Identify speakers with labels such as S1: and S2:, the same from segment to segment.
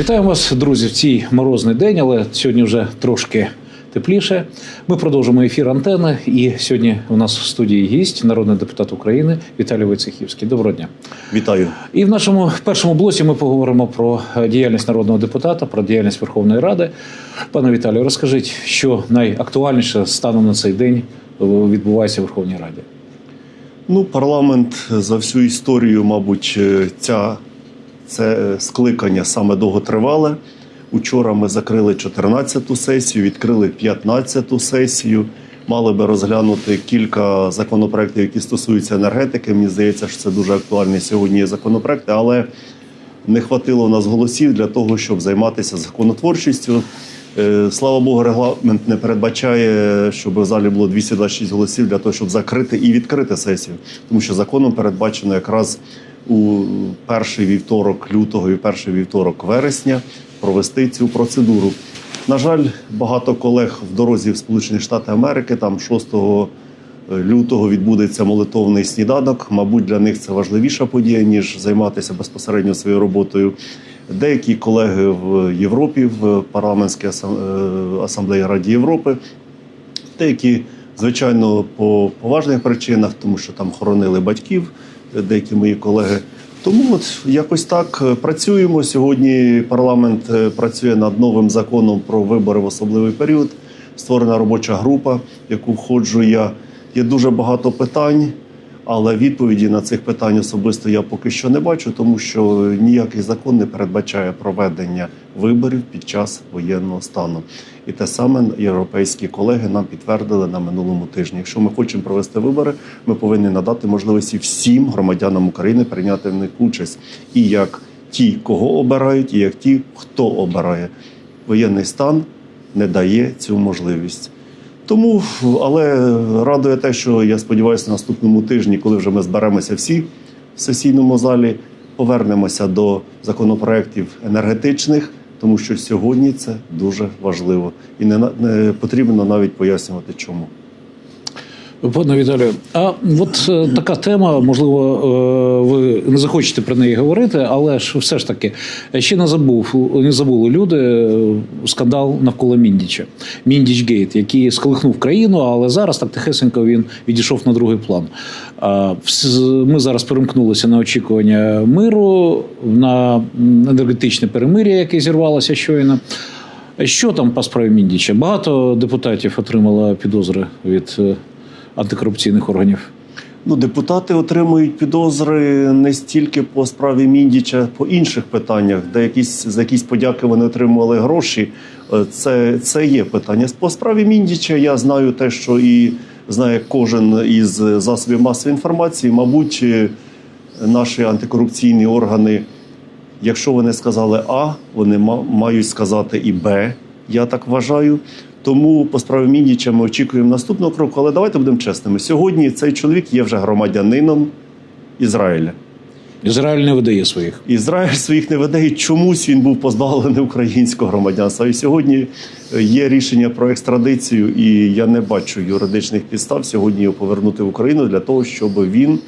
S1: Вітаємо вас, друзі, в цей морозний день, але сьогодні вже трошки тепліше. Ми продовжимо ефір антени. І сьогодні у нас в студії гість, народний депутат України Віталій Войцехівський. Доброго дня.
S2: Вітаю.
S1: І в нашому першому блоці ми поговоримо про діяльність народного депутата, про діяльність Верховної Ради. Пане Віталію, розкажіть, що найактуальніше станом на цей день е, відбувається в Верховній Раді.
S2: Ну, парламент за всю історію, мабуть, е, ця, це е, скликання саме довготривале. Учора ми закрили 14-ту сесію, відкрили 15-ту сесію. Мали би розглянути кілька законопроєктів, які стосуються енергетики. Мені здається, що це дуже актуальні сьогодні законопроекти, але не хватило у нас голосів для того, щоб займатися законотворчістю. Е, Слава Богу, регламент не передбачає, щоб в залі було 226 голосів для того, щоб закрити і відкрити сесію, тому що законом передбачено якраз у перший вівторок лютого і перший вівторок вересня провести цю процедуру. На жаль, багато колег в дорозі в Сполучені Штати Америки там 6 лютого відбудеться молитовний сніданок. Мабуть, для них це важливіша подія, ніж займатися безпосередньо своєю роботою. Деякі колеги в Європі, в парламентській е, асамблеї Раді Європи, деякі, звичайно, по поважних причинах, тому що там хоронили батьків, е, деякі мої колеги. Тому от якось так е, працюємо. Сьогодні парламент е, працює над новим законом про вибори в особливий період. Створена робоча група, в яку входжу я. Є дуже багато питань, але відповіді на цих питань особисто я поки що не бачу, тому що ніякий закон не передбачає проведення виборів під час воєнного стану. І те саме європейські колеги нам підтвердили на минулому тижні. Якщо ми хочемо провести вибори, ми повинні надати можливості всім громадянам України прийняти в них участь, і як ті, кого обирають, і як ті, хто обирає. Воєнний стан не дає цю можливість. Тому, але радує те, що я сподіваюся, наступному тижні, коли вже ми зберемося всі в сесійному залі, повернемося до законопроєктів енергетичних, тому що сьогодні це дуже важливо і не, не потрібно навіть пояснювати, чому.
S1: Пане Віталію, а от е, така тема, можливо, е, ви не захочете про неї говорити, але ж все ж таки ще не забув, не забули люди е, скандал навколо Міндіча, Міндічгейт, який сколихнув країну, але зараз так тихесенько він відійшов на другий план. Вс- Ми зараз перемкнулися на очікування миру, на енергетичне перемир'я, яке зірвалося щойно. Що там по справі Міндіча? Багато депутатів отримало підозри від е, антикорупційних органів.
S2: Ну, депутати отримують підозри не стільки по справі Міндіча, по інших питаннях, де якісь за якісь подяки вони отримували гроші. Е, Це, це є питання. По справі Міндіча я знаю те, що і знає кожен із засобів масової інформації. Мабуть, е, наші антикорупційні органи, якщо вони сказали А, вони ма- мають сказати і Б. Я так вважаю. Тому по справі Міндіча ми очікуємо наступного кроку. Але давайте будемо чесними. Сьогодні цей чоловік є вже громадянином Ізраїля.
S1: Ізраїль не видає своїх.
S2: Ізраїль своїх не і чомусь він був позбавлений українського громадянства. І сьогодні е, є рішення про екстрадицію, і я не бачу юридичних підстав сьогодні його повернути в Україну для того, щоб він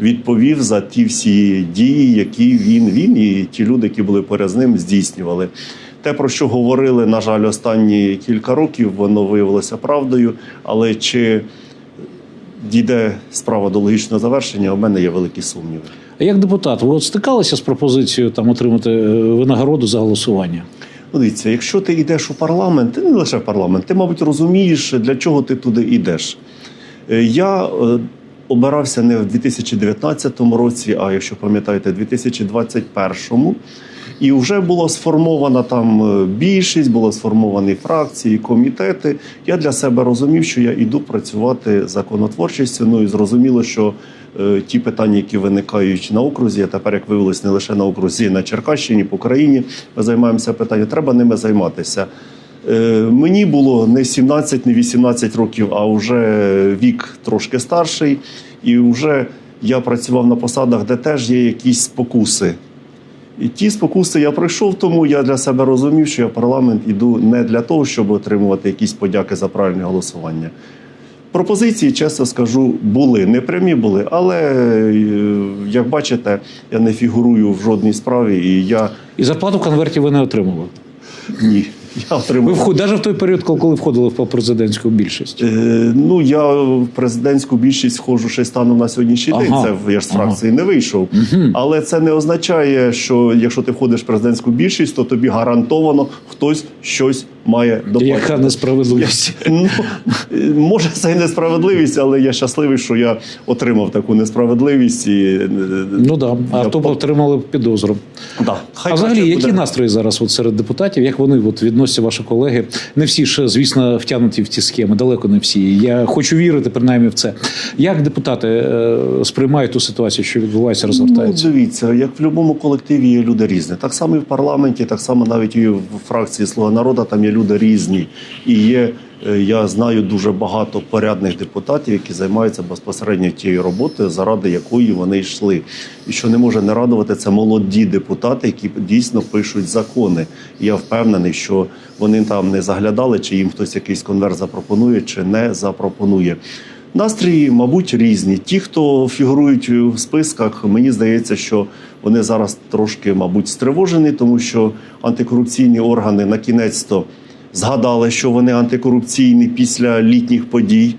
S2: відповів за ті всі дії, які він він і ті люди, які були поряд з ним, здійснювали. Те, про що говорили, на жаль, останні кілька років, воно виявилося правдою. Але чи дійде справа до логічного завершення, у мене є великі сумніви.
S1: А як депутат, ви от стикалися з пропозицією там отримати е, винагороду за голосування?
S2: Ну, дивіться, якщо ти йдеш у парламент, ти не лише в парламент, ти, мабуть, розумієш, для чого ти туди йдеш. Е, Я е, обирався не в 2019 році, а якщо пам'ятаєте, 2021. І вже була сформована там е, більшість, були сформовані фракції, комітети. Я для себе розумів, що я йду працювати законотворчістю. Ну і зрозуміло, що е, ті питання, які виникають на окрузі, тепер як виявилось не лише на окрузі, на Черкащині, по країні, ми займаємося питанням. Треба ними займатися. Е, Мені було не 17, не 18 років, а вже вік трошки старший, і вже я працював на посадах, де теж є якісь спокуси. І ті спокуси я пройшов, тому я для себе розумів, що я в парламент іду не для того, щоб отримувати якісь подяки за правильне голосування. Пропозиції, чесно скажу, були. Не прямі були, але е, як бачите, я не фігурую в жодній справі, і я
S1: І зарплату конвертів ви не отримали.
S2: ні. Я
S1: Ви вход, навіть в той період, коли- входили в президентську більшість.
S2: Е, ну, я в президентську більшість входжу ще станом на сьогоднішній день.
S1: Ага.
S2: Це я ж з
S1: Ага.
S2: фракції не вийшов. Але це не означає, що якщо ти входиш в президентську більшість, то тобі гарантовано хтось щось має доплатити.
S1: Яка несправедливість.
S2: Ну, може, це і несправедливість, але я щасливий, що я отримав таку несправедливість. І, е,
S1: Ну да. А
S2: я
S1: то отримали підозру.
S2: да. Хай
S1: а взагалі, які
S2: буде.
S1: настрої зараз от серед депутатів? Як вони от відносяться ваші колеги? Не всі ж, звісно, втягнуті в ці схеми, далеко не всі. Я хочу вірити принаймні в це. Як депутати е, сприймають ту ситуацію, що відбувається, розгортається?
S2: Ну, дивіться, як в будь-якому колективі є люди різні. Так само і в парламенті, так само навіть і в фракції Слуга народу там є люди різні. І є, е, я знаю дуже багато порядних депутатів, які займаються безпосередньо тією роботою, заради якої вони йшли. І що не може не радувати, це молоді депутати, які дійсно пишуть закони. І я впевнений, що вони там не заглядали, чи їм хтось якийсь конверт запропонує, чи не запропонує. Настрої, мабуть, різні. Ті, хто фігурують в списках, мені здається, що вони зараз трошки, мабуть, стривожені, тому що антикорупційні органи на кінець-то згадали, що вони антикорупційні після літніх подій.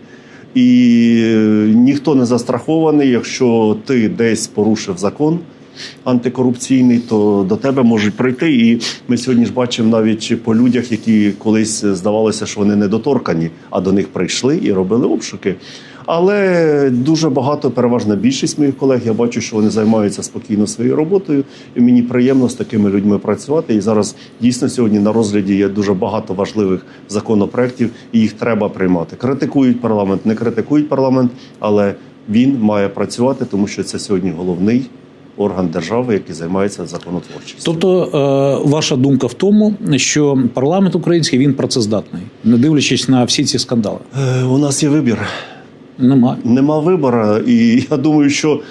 S2: І е, ніхто не застрахований, якщо ти десь порушив закон антикорупційний, то до тебе можуть прийти. І ми сьогодні ж бачимо навіть по людях, які колись здавалося, що вони недоторкані, а до них прийшли і робили обшуки. Але дуже багато, переважна більшість моїх колег, я бачу, що вони займаються спокійно своєю роботою, і мені приємно з такими людьми працювати. І зараз дійсно сьогодні на розгляді є дуже багато важливих законопроєктів, і їх треба приймати. Критикують парламент, не критикують парламент, але він має працювати, тому що це сьогодні головний орган держави, який займається законотворчістю.
S1: Тобто, е, ваша думка в тому, що парламент український він працездатний, не дивлячись на всі ці скандали.
S2: Е, у нас є вибір.
S1: Немає.
S2: Нема вибору, і я думаю, що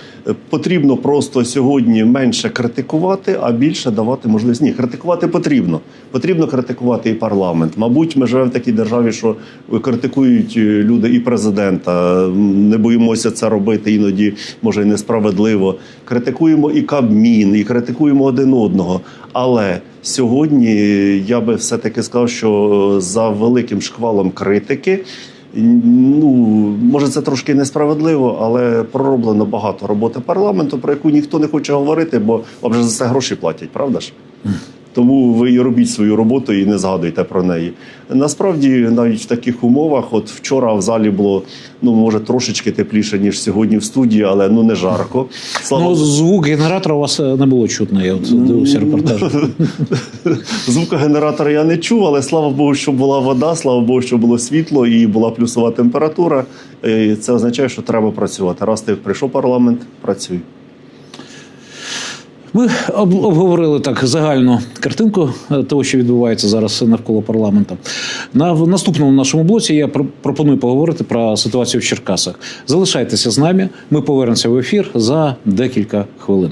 S2: потрібно просто сьогодні менше критикувати, а більше давати можливість. Ні, критикувати потрібно. Потрібно критикувати і парламент. Мабуть, ми живемо в такій державі, що критикують люди і президента. Не боїмося це робити іноді, може, і несправедливо. Критикуємо і Кабмін, і критикуємо один одного. Але сьогодні я би все-таки сказав, що за великим шквалом критики. Ну, може, це трошки несправедливо, але пророблено багато роботи парламенту, про яку ніхто не хоче говорити, бо вам же за це гроші платять, правда ж? Тому ви і робіть свою роботу і не згадуйте про неї. Насправді, навіть в таких умовах, от вчора в залі було ну може трошечки тепліше ніж сьогодні в студії, але ну не жарко. Слава
S1: Ну, звук генератора у вас е, не було чутно. Я от дивився репортаж.
S2: Звукогенератора я не чув, але слава Богу, що була вода, слава Богу, що було світло і була плюсова температура. І Це означає, що треба працювати. Раз ти прийшов парламент, працюй.
S1: Ми обговорили так загальну картинку е, того, що відбувається зараз навколо парламенту. На в наступному нашому блоці я пропоную поговорити про ситуацію в Черкасах. Залишайтеся з нами. Ми повернемося в ефір за декілька хвилин.